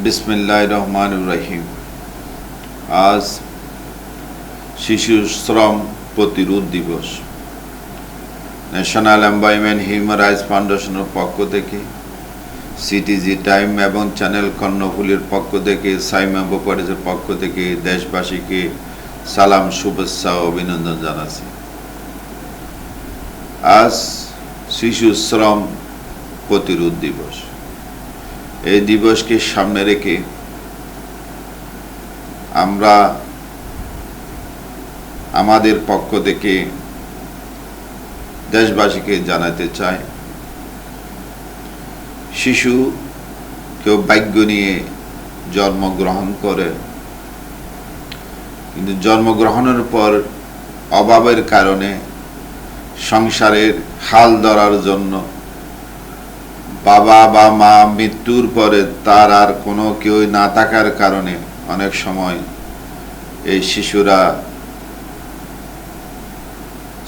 বিসমিল্লাহ রহমান রহিম আজ শিশু শ্রম প্রতিরোধ দিবস। ন্যাশনাল এমপ্লয়মেন্ট হিউম্যান রাইটস ফাউন্ডেশনের পক্ষ থেকে সিটিজি টাইম এবং চ্যানেল কর্ণফুলির পক্ষ থেকে সাইমা বোপারেজের পক্ষ থেকে দেশবাসীকে সালাম, শুভেচ্ছা ও অভিনন্দন জানাচ্ছি। আজ শিশু শ্রম প্রতিরোধ দিবস। এই দিবসকে সামনে রেখে আমরা আমাদের পক্ষ থেকে দেশবাসীকে জানাতে চাই। শিশু কেউ ভাগ্য নিয়ে জন্মগ্রহণ করে, কিন্তু জন্মগ্রহণের পর অভাবের কারণে সংসারের হাল ধরার জন্য বাবা বা মা মৃত্যুর পরে তার আর কোনো কেউ না থাকার কারণে অনেক সময় এই শিশুরা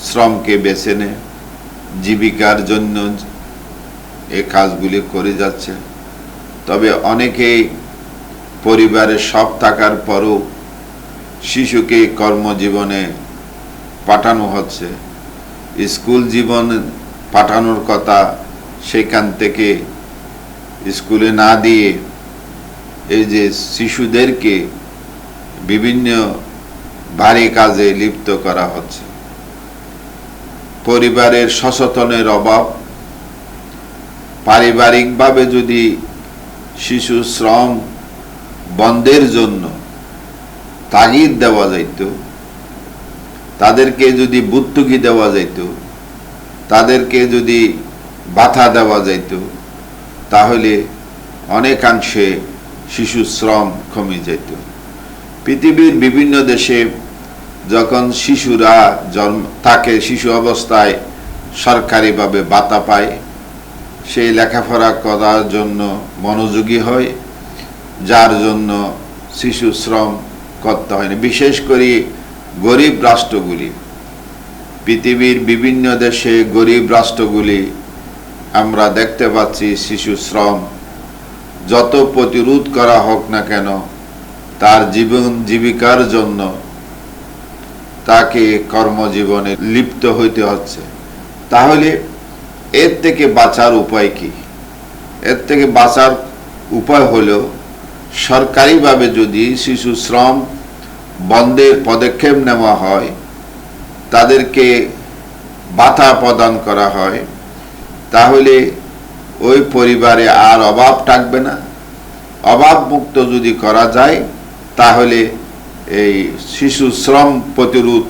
শ্রমকে বেছে নেয় জীবিকার জন্য এই কাজগুলি করে যাচ্ছে। তবে অনেকেই পরিবারে সব থাকার পরও শিশুকে কর্মজীবনে পাঠানো হচ্ছে। স্কুল জীবন পাঠানোর কথা সেখান থেকে স্কুলে না দিয়ে এই যে শিশুদেরকে বিভিন্ন ভারী কাজে লিপ্ত করা হচ্ছে। পরিবারের সচেতনের অভাব, পারিবারিকভাবে যদি শিশু শ্রম বন্ধের জন্য তাগিদ দেওয়া যাইত, তাদেরকে যদি বুত্তুকি দেওয়া যাইত, তাদেরকে যদি বাধা দেওয়া যাইত, তাহলে অনেকাংশে শিশু শ্রম কমে যেত পৃথিবীর বিভিন্ন দেশে যখন শিশুরা জন্ম তাকে শিশু অবস্থায় সরকারিভাবে বাতা পায়, সেই লেখাপড়া করার জন্য মনোযোগী হয়, যার জন্য শিশু শ্রম করতে হয় না। বিশেষ করে গরিব রাষ্ট্রগুলি। পৃথিবীর বিভিন্ন দেশে গরিব রাষ্ট্রগুলি আমরা দেখতে পাচ্ছি শিশু শ্রম। যত প্রতিরোধ করা হোক না কেন, তার জীবন জীবিকার জন্য তাকে কর্মজীবনে লিপ্ত হইতে হচ্ছে। তাহলে এর থেকে বাঁচার উপায় কি? এর থেকে বাঁচার উপায় হলো, সরকারিভাবে যদি শিশু শ্রম বন্ধের পদক্ষেপ নেওয়া হয়, তাদেরকে বাধা প্রদান করা হয় তাহলে ওই পরিবারে আর অভাব থাকবে না। অভাব মুক্ত যদি করা যায়, তাহলে এই শিশু শ্রম প্রতিরোধ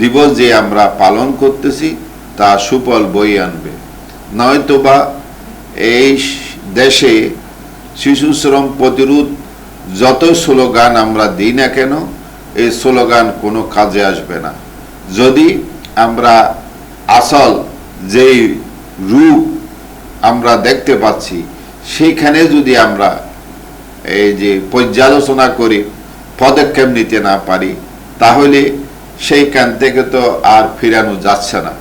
দিবস যে আমরা পালন করতেছি, তা সুফল বই আনবে। নয়তোবা এই দেশে শিশু শ্রম প্রতিরোধ যত স্লোগান আমরা দিই না কেন এই স্লোগান কোনো কাজে আসবে না। যদি আমরা আসল যেই রূপ আমরা দেখতে পাচ্ছি সেইখানে যদি আমরা এই যে পর্যালোচনা করি, পদক্ষেপ নিতে না পারি, তাহলে সেইখান থেকে তো আর ফিরানো যাচ্ছে না।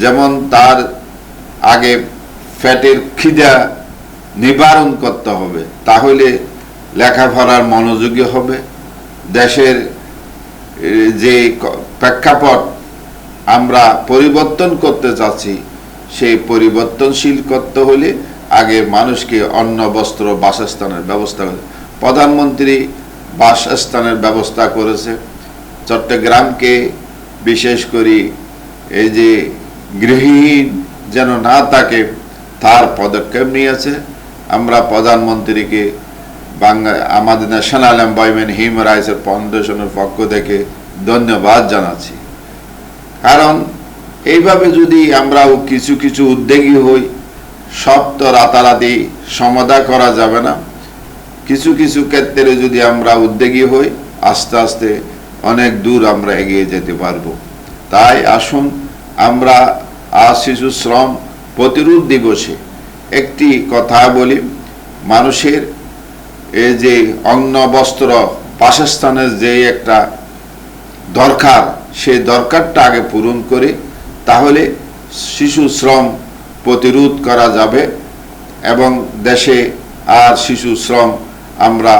যেমন তার আগে ফ্যাটের খিদা নিবারণ করতে হবে, তাহলে লেখাপড়ার মনোযোগী হবে, দেশের যে প্রেক্ষাপট আমরা পরিবর্তন করতে চাচ্ছি সেই পরিবর্তনশীল করতে হলে আগে মানুষকে অন্ন, বস্ত্র, বাসস্থানের ব্যবস্থা করে প্রধানমন্ত্রী বাসস্থানের ব্যবস্থা করেছে। চট্টগ্রামকে বিশেষ করে এই যে গৃহহীন যেন না থাকে, তার পদক্ষেপ নিয়েছে। আমরা প্রধানমন্ত্রীকে বাংলা, আমাদের ন্যাশনাল এমপ্লয়মেন্ট হিউম্যান রাইটসের ফাউন্ডেশনের পক্ষ থেকে ধন্যবাদ জানাচ্ছি। কারণ এইভাবে যদি আমরা কিছু কিছু উদ্যোগী হই, সব তো রাতারাতি সমাধা করা যাবে না। কিছু কিছু ক্ষেত্রে যদি আমরা উদ্যোগী হই, আস্তে আস্তে অনেক দূর আমরা এগিয়ে যেতে পারব। তাই আসুন আমরা আজ শিশু শ্রম প্রতিরোধ দিবসে একটি কথা বলি। মানুষের এই যে অন্ন, বস্ত্র, বাসস্থানের যে একটা দরকার, সেই দরকারটা আগে পূরণ করে। তাহলে শিশু শ্রম প্রতিরোধ করা যাবে এবং দেশে আর শিশু শ্রম আমরা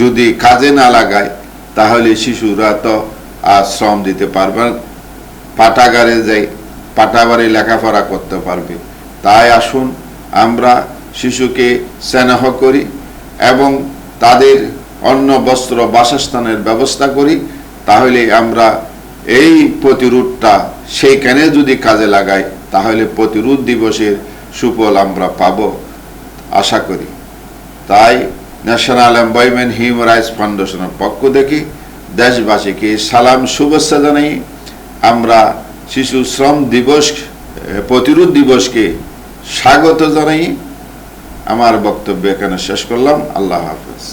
যদি কাজে না লাগাই, তাহলে শিশুরা তো আর শ্রম দিতে পারবে। পাঠাগারে যাই পাঠাগারে লেখাপড়া করতে পারবে তাই আসুন আমরা শিশুকে স্নেহ করি এবং তাদের অন্ন, বস্ত্র, বাসস্থানের ব্যবস্থা করি, তাহলে আমরা এই প্রতিরোধটা সেইখানে যদি কাজে লাগাই, তাহলে প্রতিরোধ দিবসের সুফল আমরা পাব, আশা করি। তাই ন্যাশনাল এমপ্লয়মেন্ট হিউম্যান রাইটস ফাউন্ডেশনের পক্ষ থেকে দেশবাসীকে সালাম, শুভেচ্ছা জানাই। আমরা শিশু শ্রম দিবস প্রতিরোধ দিবসকে স্বাগত জানাই। আমার বক্তব্য এখানে শেষ করলাম। আল্লাহ হাফেজ।